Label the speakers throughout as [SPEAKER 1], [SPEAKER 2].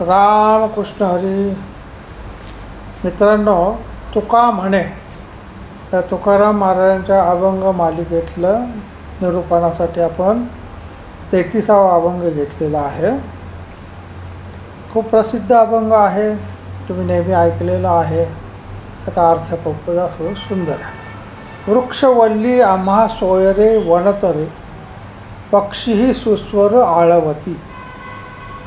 [SPEAKER 1] रामकृष्ण हरी। मित्रांनो तुका म्हणे त्या तुकाराम महाराजांच्या अभंग मालिकेतलं निरूपणासाठी आपण तेहतीसावा अभंग घेतलेला आहे. खूप प्रसिद्ध अभंग आहे तुम्ही नेहमी ऐकलेला आहे. त्याचा अर्थ खूप खूप सुंदर आहे. वृक्षवल्ली आम्हा सोयरे वनतरे पक्षीही सुस्वर आळवती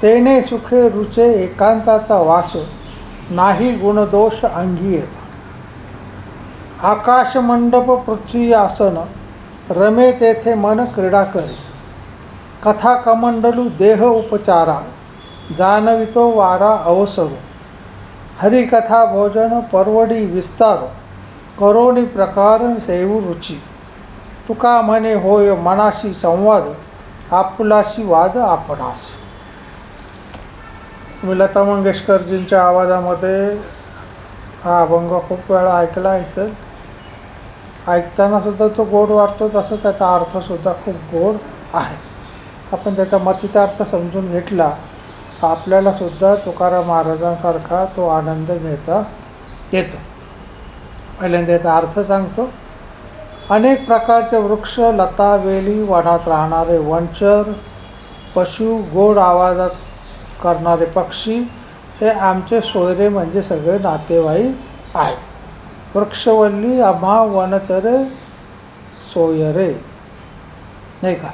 [SPEAKER 1] तेने सुखे रुचे एकांताचा वास नाही गुणदोष अंगी येत आकाशमंडप पृथ्वी आसन रमे तेथे मन क्रीडा करी. कथा कमंडलू देह उपचारा जाणवितो वारा अवसर. हरिकथा भोजन परवडी विस्तार करोनी प्रकार सेवू रुची. तुका म्हणे होय मनाशी संवाद आपुलाशी वाद आपणास. मी लता मंगेशकरजींच्या आवाजामध्ये हा अभंग खूप वेळा ऐकला असेल ऐकताना सुद्धा तो गोड वाटतो तसं त्याचा अर्थसुद्धा खूप गोड आहे. आपण त्याचा मतितार्थ समजून घेतला तर आपल्याला सुद्धा तुकाराम महाराजांसारखा तो आनंद घेता येतो. पहिल्यांदा याचा अर्थ सांगतो. अनेक प्रकारचे वृक्ष लता वेली वनात राहणारे वंचर पशु गोड आवाजात करणारे पक्षी हे आमचे सोयरे म्हणजे सगळे नातेवाईक आहेत. वृक्षवल्ली आम्हा वनचरे सोयरे. नाही का?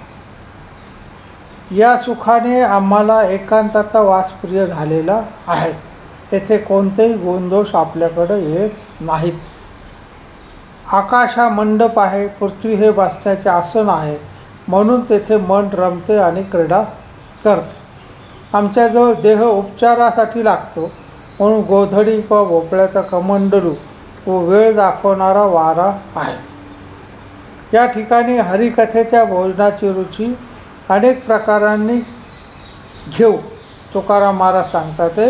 [SPEAKER 1] या सुखाने आम्हाला एकांताचा वासप्रिय झालेला आहे. तेथे कोणतेही गोंदोष आपल्याकडे येत नाहीत. आकाश हा मंडप आहे पृथ्वी हे बसण्याचे आसन आहे. म्हणून तेथे मन रमते आणि क्रीडा करते. आमच्याजवळ देह उपचारासाठी लागतो. म्हणून गोधडी किंवा भोपळ्याचा कमंडलू व वेळ दाखवणारा वारा आहे. या ठिकाणी हरिकथेच्या भोजनाची रुची अनेक प्रकारांनी घेऊ तुकाराम महाराज सांगतात ते.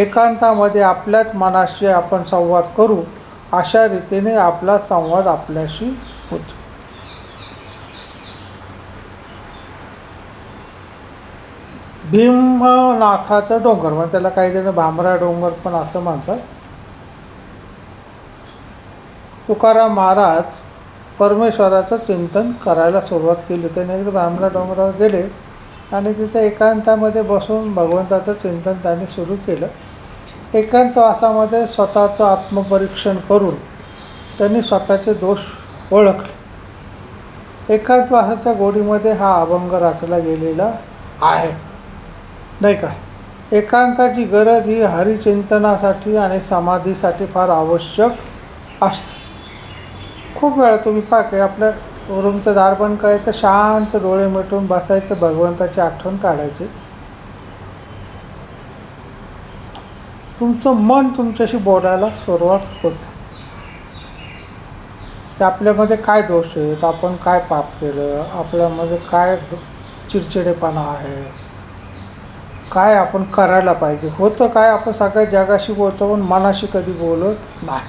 [SPEAKER 1] एकांतामध्ये आपल्याच मनाशी आपण संवाद करू अशा रीतीने आपला संवाद आपल्याशी होतो. भीमनाथाचं डोंगर म्हणजे त्याला काही जण भामरा डोंगर पण असं म्हणतात. तुकाराम महाराज परमेश्वराचं चिंतन करायला सुरुवात केली. त्याने एकदा भामरा डोंगरावर गेले आणि तिथे एकांतामध्ये बसून भगवंताचं चिंतन त्यांनी सुरू केलं. एकांतवासामध्ये स्वतःचं आत्मपरीक्षण करून त्यांनी स्वतःचे दोष ओळखले. एकांतवासाच्या गोडीमध्ये हा अभंग रचला गेलेला आहे. नाही का? एकांताची गरज ही हरिचिंतनासाठी आणि समाधीसाठी फार आवश्यक असते खूप वेळा तुम्ही काय काय आपल्या रूमचं दार बंद करायचं शांत डोळे मिटून बसायचं भगवंताची आठवण काढायची. तुमचं मन तुमच्याशी बोलायला सुरुवात होते. की आपल्यामध्ये काय दोष आहेत? आपण काय पाप केलं? आपल्यामध्ये काय चिडचिडेपणा आहे? काय आपण करायला पाहिजे? होतं काय? आपण सगळ्या जगाशी बोलतो पण मनाशी कधी बोलत नाही.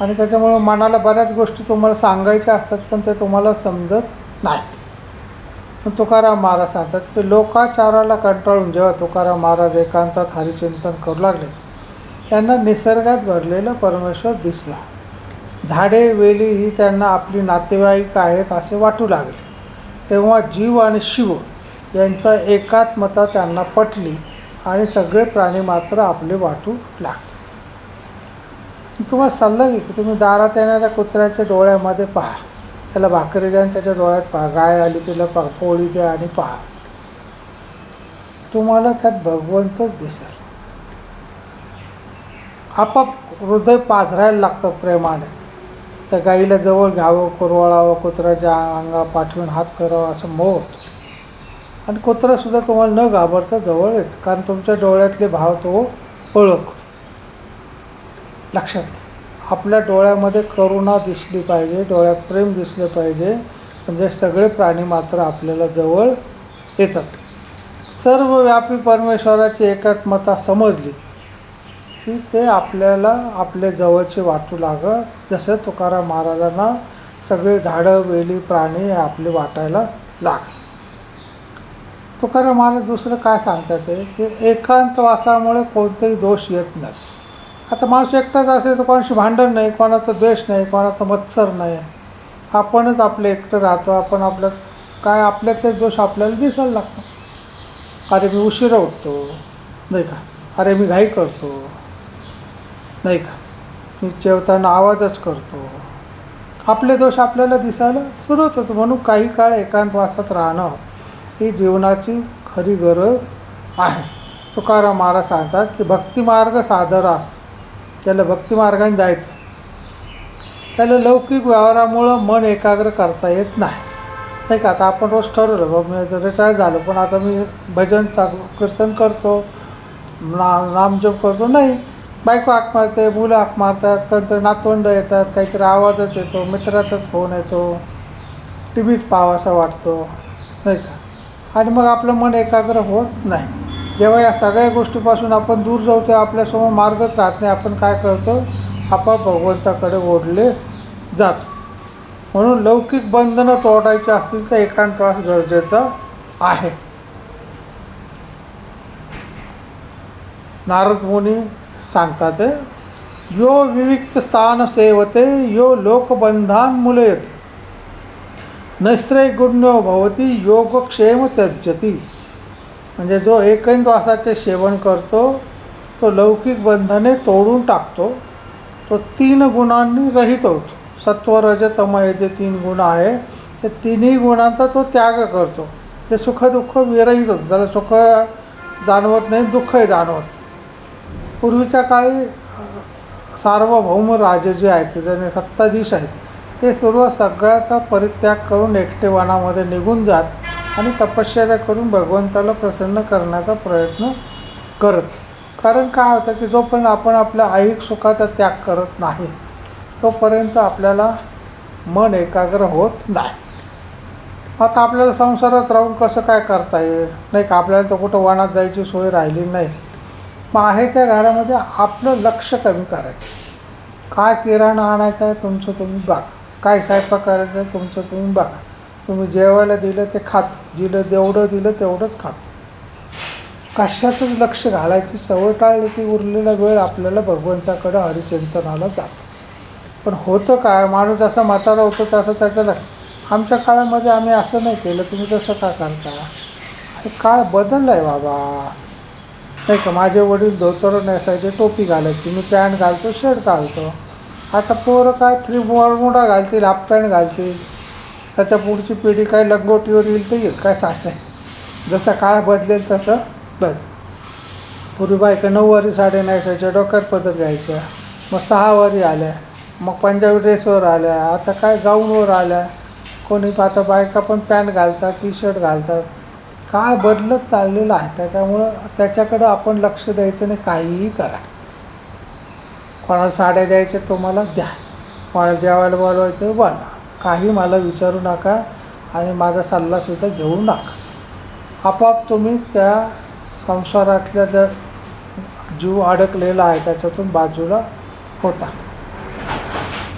[SPEAKER 1] आणि त्याच्यामुळं मनाला बऱ्याच गोष्टी तुम्हाला सांगायच्या असतात पण ते तुम्हाला समजत नाहीत. पण तुकाराम महाराज सांगतात की लोकाचाराला कंटाळून जेव्हा तुकाराम महाराज एकांतात हरिचिंतन करू लागले त्यांना निसर्गात भरलेला परमेश्वर दिसला. झाडे वेली ही त्यांना आपली नातेवाईक आहेत असे वाटू लागले. तेव्हा जीव आणि शिव यांचा एकात्मता त्यांना पटली आणि सगळे प्राणी मात्र आपले वाटू लागले. तुम्हाला सल्ला की तुम्ही दारात येणाऱ्या कुत्र्याच्या डोळ्यामध्ये पहा. त्याला भाकरी द्या आणि त्याच्या डोळ्यात पहा. गाय आली तिला पहा. पोळी द्या आणि पहा. तुम्हाला त्यात भगवंतच दिसेल. आपाप हृदय पाझरायला लागतं प्रेमाने. त्या गाईला जवळ घ्यावं कुरवाळावं कुत्र्याच्या अंगा पाठवून हात करावं असं मोह आणि कुत्रासुद्धा तुम्हाला न घाबरता जवळ येत कारण तुमच्या डोळ्यातले भाव तो ओळख. लक्षात आपल्या डोळ्यामध्ये करुणा दिसली पाहिजे डोळ्यात प्रेम दिसले पाहिजे म्हणजे सगळे प्राणी मात्र आपल्याला जवळ येतात. सर्व व्यापी परमेश्वराची एकात्मता समजली की ते आपल्याला आपले जवळचे वाटू लागत जसं तुकाराम महाराजांना सगळे झाडं वेली प्राणी हे आपले वाटायला लागले. तुकाराम महाराज दुसरं काय सांगतात ते? की एकांतवासामुळे कोणतेही दोष येत नाही. आता माणूस एकटाच असेल तर कोणाशी भांडण नाही कोणाचा द्वेष नाही कोणाचा मत्सर नाही. आपणच आपलं एकटं राहतो आपण आपलं काय आपल्यातले दोष आपल्याला दिसायला लागतो अरे मी उशिरा उठतो नाही का? अरे मी घाई करतो नाही का? मी जेवताना आवाजच करतो. आपले दोष आपल्याला दिसायला सुरू होतात म्हणून काही काळ एकांतवासात राहणं ही जीवनाची खरी गरज आहे. तुकाराम महाराज सांगतात की भक्तिमार्ग सादरास त्याला भक्तिमार्गाने जायचं. त्याला लौकिक व्यवहारामुळं मन एकाग्र करता येत नाही. नाही का? आता आपण रोज ठरवलं बाबा मी रिटायर झालो पण आता मी भजन चालू कीर्तन करतो ना नामजप करतो. नाही. बायको हाक मारते मुलं हाक मारतात कधीतरी नातवंड येतात काहीतरी आवाजच येतो मित्राचाच फोन येतो टी व्हीत पाहावासा वाटतो. नाही का? आणि मग आपलं मन एकाग्र होत नाही. जेव्हा या सगळ्या गोष्टीपासून आपण दूर जाऊ तेव्हा आपल्यासमोर मार्गच राहत नाही. आपण काय करतो? आपण भगवंताकडे ओढले जातो. म्हणून लौकिक बंधनं तोडायची असतील तर एकांतवास गरजेचा आहे. नारद मुनी सांगतात यो विविक्त स्थान सेवते यो लोकबंधान मुलयते नैश्रयगुण्यो भवती योगक्षेम त्यजती। म्हणजे जो एकैंद्वासाचे सेवन करतो तो लौकिक बंधने तोडून टाकतो तो तीन गुणांनी रहित होतो. सत्वरज हे जे तीन गुण आहे ते तिन्ही गुणांचा तो त्याग करतो. ते सुखदुःख विरहित होतं. त्याला सुख जाणवत नाही दुःखही जाणवत पूर्वीच्या काळी सार्वभौम राजे जे आहेत त्याने सत्ताधीश आहेत. ते सर्व सगळ्याचा परित्याग करून एकटेवानामध्ये निघून जात आणि तपश्चर्या करून भगवंताला प्रसन्न करण्याचा प्रयत्न करत. कारण काय होतं की जोपर्यंत आपण आपल्या ऐहिक सुखाचा त्याग करत नाही तोपर्यंत आपल्याला मन एकाग्र होत नाही. आता आपल्याला संसारात राहून कसं काय करता येईल? नाही का? आपल्याला तर कुठं वनात जायची सोय राहिली नाही. मग आहे त्या घरामध्ये आपलं लक्ष कमी करायचं. काय किराणा आणायचं आहे तुमचं तुम्ही बाग काय स्वयंपाक करायचं तुमचं तुम्ही बघा. तुम्ही जेवायला दिलं ते खात दिलं जेवढं दिलं तेवढंच खात. कशाचंच लक्ष घालायची सवय टाळली की उरलेला वेळ आपल्याला भगवंताकडं हरिचिंतनाला जातो. पण होतं काय? माणूस जसा म्हातारा होतो तसं त्याचं लक्ष. आमच्या काळामध्ये आम्ही असं नाही केलं तुम्ही तसं का करता? अरे काळ बदलला आहे बाबा. नाही का? माझे वडील धोतर नेसायचे टोपी घालायची. मी पॅन्ट घालतो शर्ट घालतो. आता पोरं काय थ्री मोडा घालतील हाफ पॅन्ट घालतील. त्याच्या पुढची पिढी काय लंगोटीवर येईल तर येईल काय सांगते. जसा काळ बदलेल तसं बदल. पूर्वी बायका नऊवारी साड्या नेसायच्या डोक्यात पदर घ्यायच्या. मग सहावारी आल्या मग पंजाबी ड्रेसवर आल्या आता काय गाऊनवर आल्या. कोणी आता बायका पण पॅन्ट घालतात टी शर्ट घालतात. काय बदलत चाललेलं आहे त्याच्यामुळं त्याच्याकडं आपण लक्ष द्यायचं नाही काहीही करा. कोणाला साड्या द्यायच्या तुम्हाला द्या. कोणाला जेवायला बोलवायचं बोला. काही मला विचारू नका आणि माझा सल्लासुद्धा घेऊ नका. आपोआप तुम्ही त्या संसारातल्या ज्या जीव अडकलेला आहे त्याच्यातून बाजूला होता.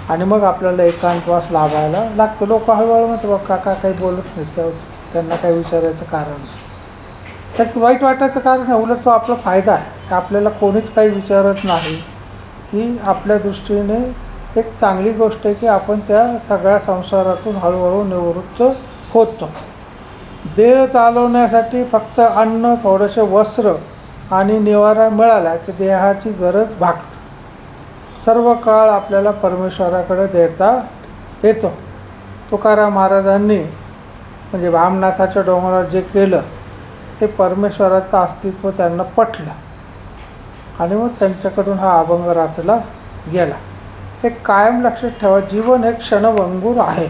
[SPEAKER 1] आणि मग आपल्याला एकांतवास लाभायला लागतो. लोक हळूहळू म्हणतो बघ काका काही बोलत नाही. त्या त्यांना काही विचारायचं कारण नाही. त्यात वाईट वाटायचं कारण आहे उलट तो आपला फायदा आहे. आपल्याला कोणीच काही विचारत नाही. ही आपल्या दृष्टीने एक चांगली गोष्ट आहे की आपण त्या सगळ्या संसारातून हळूहळू निवृत्त होतो. देह चालवण्यासाठी फक्त अन्न थोडंसं वस्त्र आणि निवारा मिळाला की देहाची गरज भागते. सर्व काळ आपल्याला परमेश्वराकडे देता येतो. तुकाराम महाराजांनी म्हणजे भामनाथाच्या डोंगरावर जे केलं ते परमेश्वराचं अस्तित्व त्यांना पटलं. आणि मग त्यांच्याकडून हा अभंग रचला गेला. हे कायम लक्षात ठेवा जीवन हे क्षणभंगूर आहे.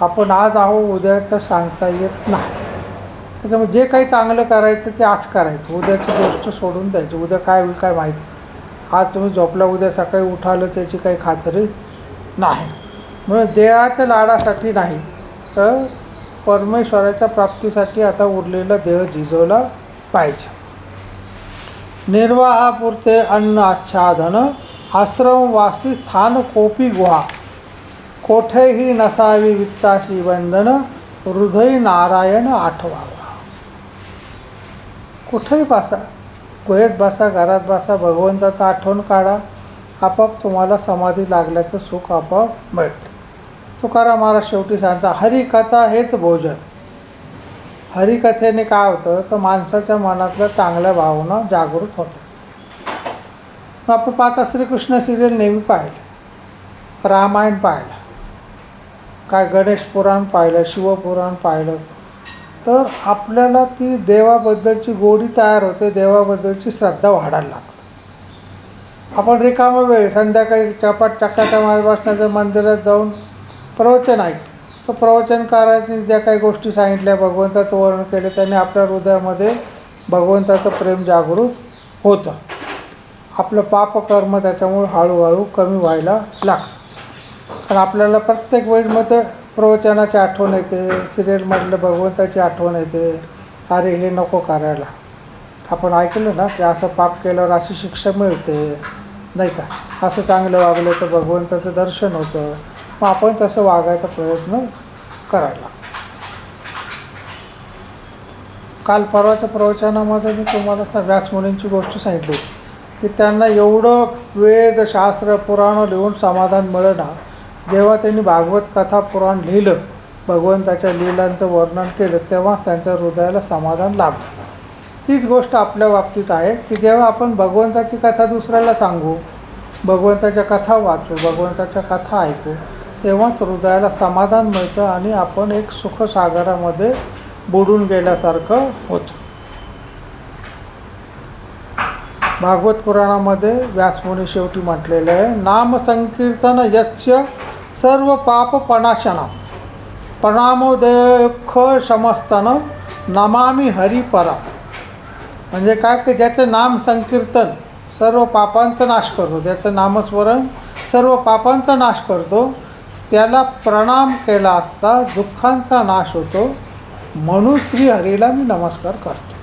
[SPEAKER 1] आपण आज आहो उद्याचं सांगता येत नाही. त्याच्यामुळे जे काही चांगलं करायचं ते आज करायचं. उद्याची गोष्ट सोडून द्यायची. उद्या काय होईल काय माहिती. आज तुम्ही झोपला उद्या सकाळी उठालं त्याची काही खात्री नाही. म्हणून देहाच्या लाडासाठी नाही तर परमेश्वराच्या प्राप्तीसाठी आता उरलेला देह झिजवला पाहिजे. निर्वाहापुरते अन्न आच्छादन आश्रमवासी स्थान कोपी गुहा। कोठेही नसावी वित्ताशी बंधन हृदय नारायण आठवावा। कुठेही बसा गुहेत बसा घरात बसा भगवंताचा आठवण काढा. आपोआप तुम्हाला समाधी लागल्याचं सुख आपोआप मिळतं. तुकाराम महाराज शेवटी सांगता हरिकथा हेच भोजन. हरिकथेने काय होतं तर माणसाच्या मनातल्या चांगल्या भावना जागृत होतात. मग आपण पाहता श्रीकृष्ण सिरियल नेहमी पाहिलं. रामायण पाहिलं. काय गणेश पुराण पाहिलं शिवपुराण पाहिलं. तर आपल्याला ती देवाबद्दलची गोडी तयार होते देवाबद्दलची श्रद्धा वाढायला लागते. आपण रिकामा वेळ संध्याकाळी चपाट चक्काच्या बसण्याच्या मंदिरात जाऊन प्रवचन ऐकतो. तर प्रवचनकाराने ज्या काही गोष्टी सांगितल्या भगवंताचं वर्णन केले त्यांनी आपल्या हृदयामध्ये भगवंताचं प्रेम जागृत होतं. आपलं पापकर्म त्याच्यामुळे हळूहळू कमी व्हायला लागतं कारण आपल्याला प्रत्येक वेळमध्ये प्रवचनाची आठवण येते सिरियलमधलं भगवंताची आठवण येते. अरे हे नको करायला. आपण ऐकलं ना की असं पाप केल्यावर अशी शिक्षा मिळते नाही का? असं चांगलं वागलं तर भगवंताचं दर्शन होतं. मग आपण तसं वागायचा प्रयत्न करायला. काल परवाच्या प्रवचनामध्ये मी तुम्हाला सगळ्याच व्यासमुनींची गोष्ट सांगितली की त्यांना एवढं वेद शास्त्र पुराणं लिहून समाधान मिळेना जेव्हा त्यांनी भागवत कथा पुराण लिहिलं भगवंताच्या लीलांचं वर्णन केलं तेव्हाच त्यांच्या हृदयाला समाधान लाभलं तीच गोष्ट आपल्या बाबतीत आहे की जेव्हा आपण भगवंताची कथा दुसऱ्याला सांगू भगवंताच्या कथा वाचू भगवंताच्या कथा ऐकू तेव्हाच हृदयाला समाधान मिळतं आणि आपण एक सुखसागरामध्ये बुडून गेल्यासारखं होतं. भागवत पुराणामध्ये व्यासमुनी शेवटी म्हटलेलं आहे नाम संकीर्तन यस्य सर्व पाप पणाशना। प्रणामोदयख समस्तन नमामी हरिपरा। म्हणजे काय की ज्याचं नाम संकीर्तन सर्व पापांचा नाश करतो ज्याचं नामस्मरण सर्व पापांचा नाश करतो त्याला प्रणाम केला असता दुःखांचा नाश होतो म्हणून श्रीहरीला मी नमस्कार करतो.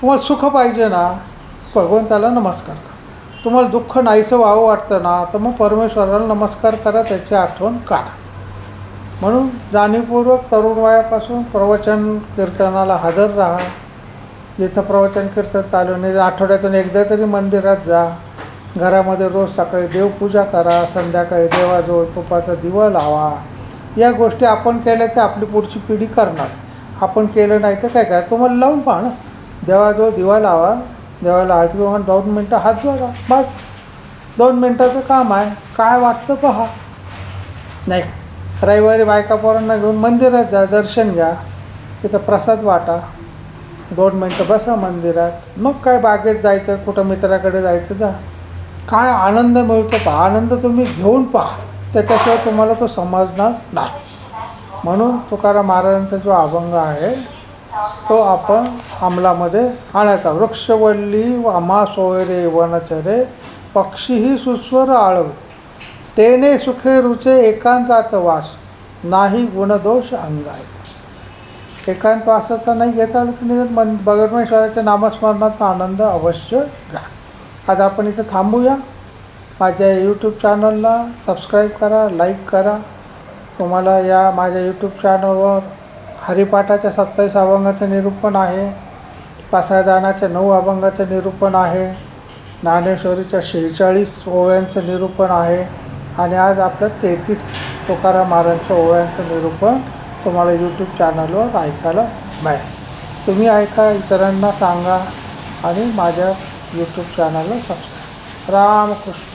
[SPEAKER 1] तुम्हाला सुख पाहिजे ना? भगवंताला नमस्कार करा. तुम्हाला दुःख नाहीसं व्हावं वाटतं ना तर मग परमेश्वराला नमस्कार करा त्याची आठवण काढा. म्हणून जाणीवपूर्वक तरुण वयापासून प्रवचन कीर्तनाला हजर राहा. जिथं प्रवचन कीर्तन चालू नाही म्हणजे आठवड्यातून एकदा तरी मंदिरात जा. घरामध्ये रोज सकाळी देवपूजा करा संध्याकाळी देवाजवळ तुपाचा दिवा लावा. या गोष्टी आपण केल्या तर आपली पुढची पिढी करणार. आपण केलं नाही तर काय काय तुम्हाला लावून पहा ना. देवाजवळ दिवा लावा. देवाला हात घेऊन दोन मिनटं हात जोडा. बस. दोन मिनटाचं काम आहे. काय वाटतं पहा. नाही रविवारी बायका पोरांना घेऊन मंदिरात जा दर्शन घ्या. तिथं प्रसाद वाटा. दोन मिनटं बसा मंदिरात. मग काय बागेत जायचं कुठं मित्राकडे जायचं जा. काय आनंद मिळतो पहा. आनंद तुम्ही घेऊन पहा. त्याच्याशिवाय तुम्हाला तो समजणार नाही. म्हणून तुकाराम महाराजांचा जो अभंग आहे तो आपण अंमलामध्ये आणायचा. वृक्षवल्ली वामा सोयरे वनचरे पक्षीही सुस्वर आळव. तेने सुखे रुचे एकांताचा वास नाही गुणदोष अंगाय. एकांत वासाचा नाही घेता तुम्ही मन भगवमेश्वराच्या नामस्मरणाचा आनंद अवश्य घ्या. आज आपण इथं थांबूया. माझ्या यूट्यूब चॅनलला सबस्क्राईब करा लाईक करा. तुम्हाला या माझ्या यूट्यूब चॅनलवर हरिपाठाच्या सत्तावीस अभंगाचं निरूपण आहे पासादानाच्या नऊ अभंगाचं निरूपण आहे ज्ञानेश्वरीच्या शेहेचाळीस ओव्यांचं निरूपण आहे आणि आज आपलं तेहतीस तुकाराम महाराजांच्या ओव्यांचं निरूपण तुम्हाला यूट्यूब चॅनलवर ऐकायला मिळेल. तुम्ही ऐका इतरांना सांगा आणि माझ्या यूट्यूब चॅनलला सबस्क्राईब रामकृष्ण